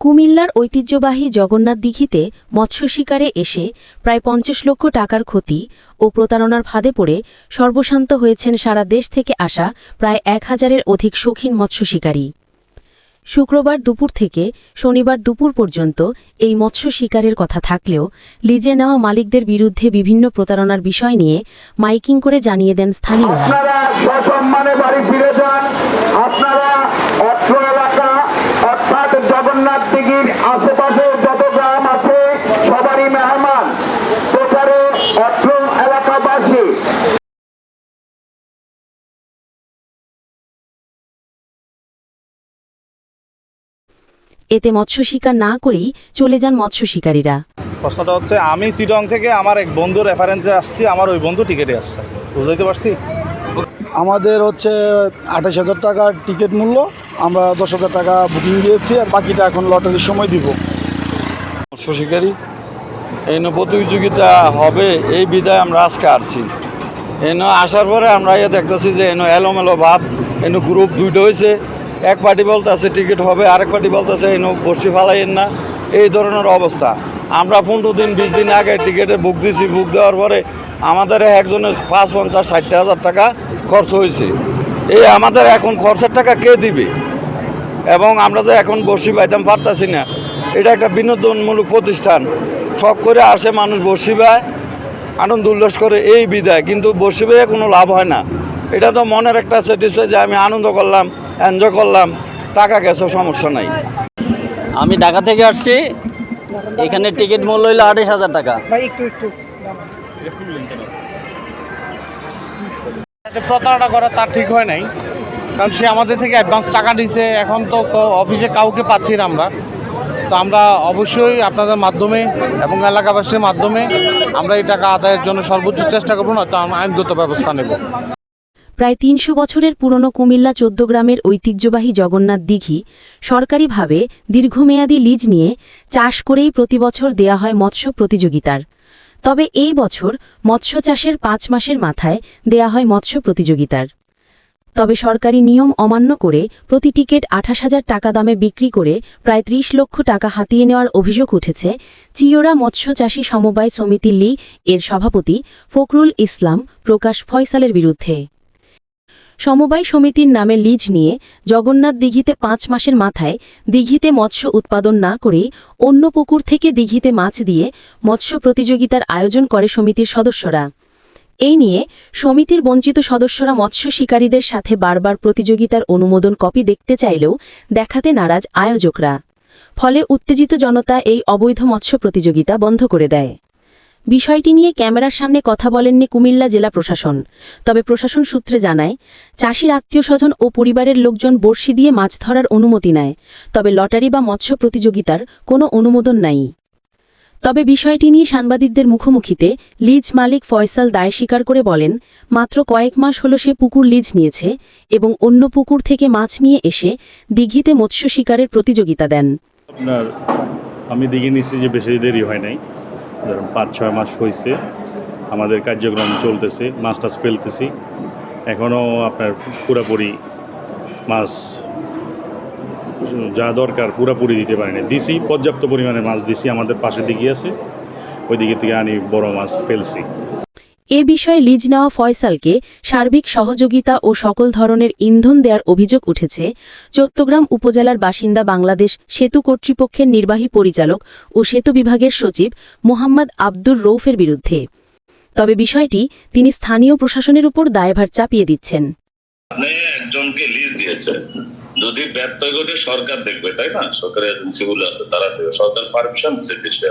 কুমিল্লার ঐতিহ্যবাহী জগন্নাথ দিঘিতে মৎস্য শিকারে এসে প্রায় পঞ্চাশ লক্ষ টাকার ক্ষতি ও প্রতারণার ফাঁদে পড়ে সর্বশান্ত হয়েছেন সারা দেশ থেকে আসা প্রায় এক হাজারের অধিক শৌখিন মৎস্য শিকারী। শুক্রবার দুপুর থেকে শনিবার দুপুর পর্যন্ত এই মৎস্য শিকারের কথা থাকলেও লিজে নেওয়া মালিকদের বিরুদ্ধে বিভিন্ন প্রতারণার বিষয় নিয়ে মাইকিং করে জানিয়ে দেন স্থানীয়রা আপনারা সসম্মানে বাড়ি ফিরে যান আপনারা অত্র এলাকা অর্থাৎ জগন্নাথ দিঘির আশেপাশে যত গ্রাম আছে সবারই মেহমান প্রচারে অত্র এলাকাবাসী এতে মৎস্য শিকার না করেই চলে যান মৎস্য শিকারীরা। প্রশ্নটা হচ্ছে আমি চিটং থেকে আমার এক বন্ধু রেফারেন্সে আসছি আমার ওই বন্ধু টিকিটে আসছে। বুঝতে পারছি? আমাদের হচ্ছে আঠাশ হাজার টাকার টিকিট মূল্য আমরা দশ হাজার টাকা বুকিং দিয়েছি আর বাকিটা এখন লটারির সময় দিব। মৎস্য শিকারী এই প্রতিযোগিতা হবে এই বিদায় আমরা আজকে আসছি। এন আসার পরে আমরা ইয়ে দেখতেছি যে এন এলোমেলো ভাব এন গ্রুপ দুইটা হয়েছে এক পার্টি বলতেছে টিকিট হবে, আরেক পার্টি বলতেছে এন বসি ফালাইয়েন না। এই ধরনের অবস্থা। আমরা পনেরো দিন, বিশ দিন আগে টিকিটে বুক দিছি, বুক দেওয়ার পরে আমাদের একজনের পাঁচ, পঞ্চাশ ষাটটা হাজার টাকা খরচ হয়েছে। এই আমাদের এখন খরচের টাকা কে দিবে? এবং আমরা তো এখন বসি পাইতাম পারতাছি না, এটা একটা বিনোদনমূলক প্রতিষ্ঠান। শখ করে আসে মানুষ বসি পায় আনন্দ উল্লাস করে, এই বিদায়। কিন্তু বসি কোনো লাভ হয় না। এটা তো মনের একটা স্যাটিসফাই যে আমি আনন্দ করলাম। এনজয় করলাম। টাকা গেছে সমস্যা নাই। আমি ঢাকা থেকে আসছি। এখানে টিকিট মূল্য হইল আঠাশ হাজার টাকা। প্রতারণা করা তার ঠিক হয় নাই কারণ সে আমাদের থেকে অ্যাডভান্স টাকা দিয়েছে এখন তো অফিসে কাউকে পাচ্ছি না আমরা। তো আমরা অবশ্যই আপনাদের মাধ্যমে এবং এলাকাবাসীর মাধ্যমে আমরা এই টাকা আদায়ের জন্য সর্বোচ্চ চেষ্টা করব না তো আমরা আইনগত ব্যবস্থা নেব। প্রায় তিনশো বছরের পুরনো কুমিল্লা চোদ্দ গ্রামের ঐতিহ্যবাহী জগন্নাথ দিঘি সরকারিভাবে দীর্ঘমেয়াদী লিজ নিয়ে চাষ করেই প্রতিবছর দেয়া হয় মৎস্য প্রতিযোগিতার। তবে এই বছর মৎস্য চাষের পাঁচ মাসের মাথায় দেয়া হয় মৎস্য প্রতিযোগিতার। তবে সরকারি নিয়ম অমান্য করে প্রতি টিকিট আঠাশ হাজার টাকা দামে বিক্রি করে প্রায় ত্রিশ লক্ষ টাকা হাতিয়ে নেওয়ার অভিযোগ উঠেছে চিওরা মৎস্য চাষী সমবায় সমিতি লি এর সভাপতি ফখরুল ইসলাম প্রকাশ ফয়সালের বিরুদ্ধে। সমবায় সমিতির নামে লিজ নিয়ে জগন্নাথ দিঘিতে পাঁচ মাসের মাথায় দিঘিতে মৎস্য উৎপাদন না করেই অন্য পুকুর থেকে দিঘিতে মাছ দিয়ে মৎস্য প্রতিযোগিতার আয়োজন করে সমিতির সদস্যরা। এই নিয়ে সমিতির বঞ্চিত সদস্যরা মৎস্য শিকারীদের সাথে বারবার প্রতিযোগিতার অনুমোদন কপি দেখতে চাইলেও দেখাতে নারাজ আয়োজকরা। ফলে উত্তেজিত জনতা এই অবৈধ মৎস্য প্রতিযোগিতা বন্ধ করে দেয়। বিষয়টি নিয়ে ক্যামেরার সামনে কথা বলেননি কুমিল্লা জেলা প্রশাসন। তবে প্রশাসন সূত্রে জানায়, চাষির আত্মীয় স্বজন ও পরিবারের লোকজন বর্ষি দিয়ে মাছ ধরার অনুমতি নেয়, তবে লটারি বা মৎস্য প্রতিযোগিতার কোনো অনুমোদন নাই। তবে বিষয়টি নিয়ে সাংবাদিকদের মুখোমুখিতে লিজ মালিক ফয়সাল দায় স্বীকার করে বলেন, মাত্র কয়েক মাস হল সে পুকুর লিজ নিয়েছে এবং অন্য পুকুর থেকে মাছ নিয়ে এসে দিঘিতে মৎস্য শিকারের প্রতিযোগিতা দেন। আমি দিকে নিচ্ছি যে বেশি দেরি হয় নাই। ধরুন পাঁচ, ছয় মাস হয়েছে আমাদের কার্যক্রম চলতেছে মাছ টাছ ফেলতেছি। এখনও আপনার পুরাপুরি মাছ যা দরকার পুরাপুরি দিতে পারিনি। দিছি, পর্যাপ্ত পরিমাণে মাছ দিছি, আমাদের পাশের দিকে আছে ওই দিকে থেকে আনি বড় মাছ ফেলছি। এ বিষয়ে লিজ নেওয়া ফয়সালকে সার্বিক সহযোগিতা ও সকল ধরনের ইন্ধন দেওয়ার অভিযোগ উঠেছে। চট্টগ্রাম উপজেলার বাসিন্দা বাংলাদেশ সেতু কর্তৃপক্ষের নির্বাহী পরিচালক ও সেতু বিভাগের সচিব মোহাম্মদ আব্দুর রৌফের বিরুদ্ধে। তবে বিষয়টি তিনি স্থানীয় প্রশাসনের উপর দায়ভার চাপিয়ে দিচ্ছেন। একজনকে লিজ যদি ব্যর্থ করে সরকার দেখবে, তাই না? সরকারি এজেন্সি গুলো আছে, তারা সরকার পারমিশন দিচ্ছে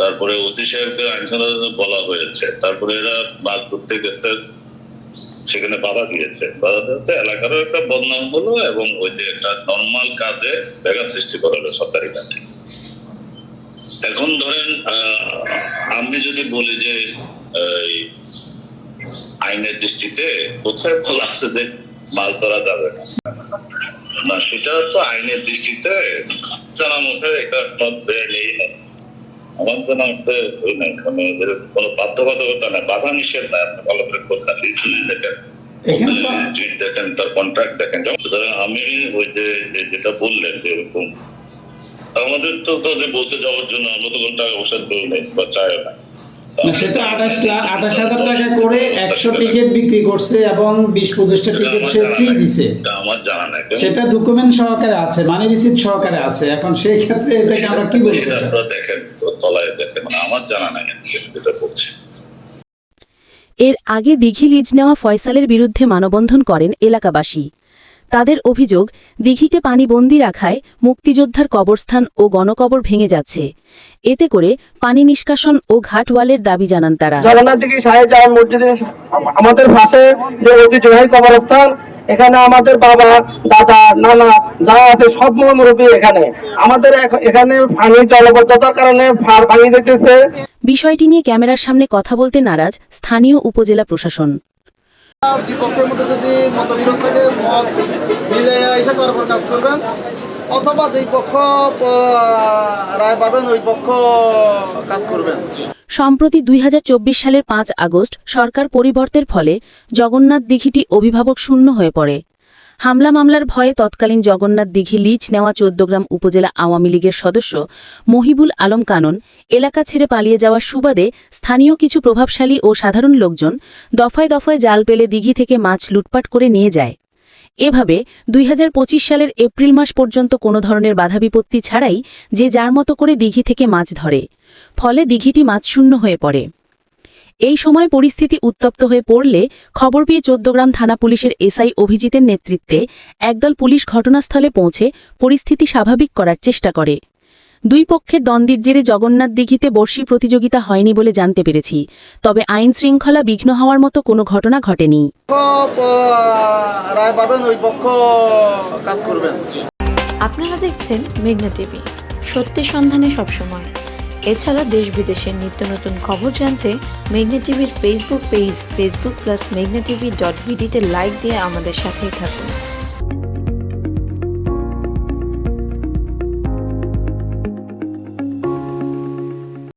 তারপরে ওসি সাহেবকে আইন শৃঙ্খলা বলা হয়েছে। তারপরে এরা মাছ ধরতে গেছে, সেখানে বাধা দিয়েছে। বাধা দিতে এলাকারও একটা বদনাম হলো এবং ওই যে একটা নর্মাল কাজে ব্যাঘাত সৃষ্টি করা হলো সরকারি কাজে। এখন ধরেন আমি যদি বলি যে আইনের দৃষ্টিতে কোথায় বলা আছে যে মাছ ধরা যাবে না? না, সেটা তো আইনের দৃষ্টিতে জানা মতে এটা বেআইনি আমার জানা মতে ওই নাই মানে কোনো বাধ্যবাধকতা নাই বাধা নিষেধ নাই আপনি ভালো করে করতেন লিস্ট দেখেন। দেখেন তার কন্ট্রাক্ট দেখেন। সুতরাং আমি ওই যে যেটা বললেন যে এরকম আমাদের তো তো যে বলতে যাওয়ার জন্য আমরা তো কোনো টাকা পয়সা দিই নাই বা চাই না। সেটা আঠাশ আঠাশ হাজার টাকা করে একশো টিকিট বিক্রি করছে এবং বিশ পঁচিশটা টিকিট সে ফ্রি দিছে। আমার জানা নাই। সেটা ডকুমেন্ট সহকারে আছে মানি রিসিপ্ট সহকারে আছে। এখন সেই ক্ষেত্রে এটাকে আমরা কি বলব দেখেন। তলায় দেখেন মানে আমার জানা নাই যেটা বলছি এর আগে দিঘি লিজ নেওয়া ফয়সালের বিরুদ্ধে মানববন্ধন করেন এলাকাবাসী। তাদের অভিযোগ দিঘিতে পানি বন্দি রাখায় মুক্তিযোদ্ধার কবরস্থান ও গণকবর ভেঙে যাচ্ছে। এতে করে পানি নিষ্কাশন ও ঘাটওয়ালের দাবি জানান তারা। জগন্নাথ দিঘি জামান মসজিদের আমাদের পাশে যে ঐতিহ্যবাহী কবরস্থান এখানে আমাদের বাবা দাদা নানা যা আছে সব মুরব্বী এখানে। আমাদের এখ- এখানে পানি জলবদ্ধতার কারণে ভার ভাঙিয়ে দিতেছে। বিষয়টি নিয়ে ক্যামেরার সামনে কথা বলতে নারাজ স্থানীয় উপজেলা প্রশাসন। বিপক্ষের মধ্যে যদি মতবিরোধ থাকে মত মিলে এসে তারপর কাজ করবেন। অথবা যেই পক্ষ রায় পাবেন, ওই পক্ষ কাজ করবেন। সম্প্রতি দুই হাজার চব্বিশ সালের পাঁচ আগস্ট, সরকার পরিবর্তের ফলে জগন্নাথ দিঘিটি অভিভাবক শূন্য হয়ে পড়ে। হামলা মামলার ভয়ে তৎকালীন জগন্নাথ দিঘি লিজ নেওয়া চৌদ্দগ্রাম উপজেলা আওয়ামী লীগের সদস্য মহিবুল আলম কানন এলাকা ছেড়ে পালিয়ে যাওয়ার সুবাদে স্থানীয় কিছু প্রভাবশালী ও সাধারণ লোকজন দফায় দফায় জাল পেলে দিঘি থেকে মাছ লুটপাট করে নিয়ে যায়। এভাবে দুই হাজার পঁচিশ সালের এপ্রিল মাস পর্যন্ত কোনো ধরনের বাধা বিপত্তি ছাড়াই যে যার মতো করে দিঘি থেকে মাছ ধরে। ফলে দিঘিটি মাছশূন্য হয়ে পড়ে। এই সময় পরিস্থিতি উত্তপ্ত হয়ে পড়লে খবর পেয়ে চোদ্দগ্রাম থানা পুলিশের এসআই অভিজিতের নেতৃত্বে একদল পুলিশ ঘটনাস্থলে পৌঁছে পরিস্থিতি স্বাভাবিক করার চেষ্টা করে। দুই পক্ষের দ্বন্দ্বের জেরে জগন্নাথ দিঘিতে বর্ষী প্রতিযোগিতা হয়নি বলে জানতে পেরেছি। তবে আইন শৃঙ্খলা বিঘ্ন হওয়ার মতো কোনো ঘটনা ঘটেনি। আপনারা দেখছেন মেঘনা টিভি। সত্যি সন্ধানে সবসময়। এছাড়া দেশ বিদেশের নিত্য নতুন খবর জানতে মেঘনা টিভির ফেসবুক পেজ ফেসবুক প্লাস মেঘনা টিভি ডট ভিডিতে লাইক দিয়ে আমাদের সাথেই থাকুন।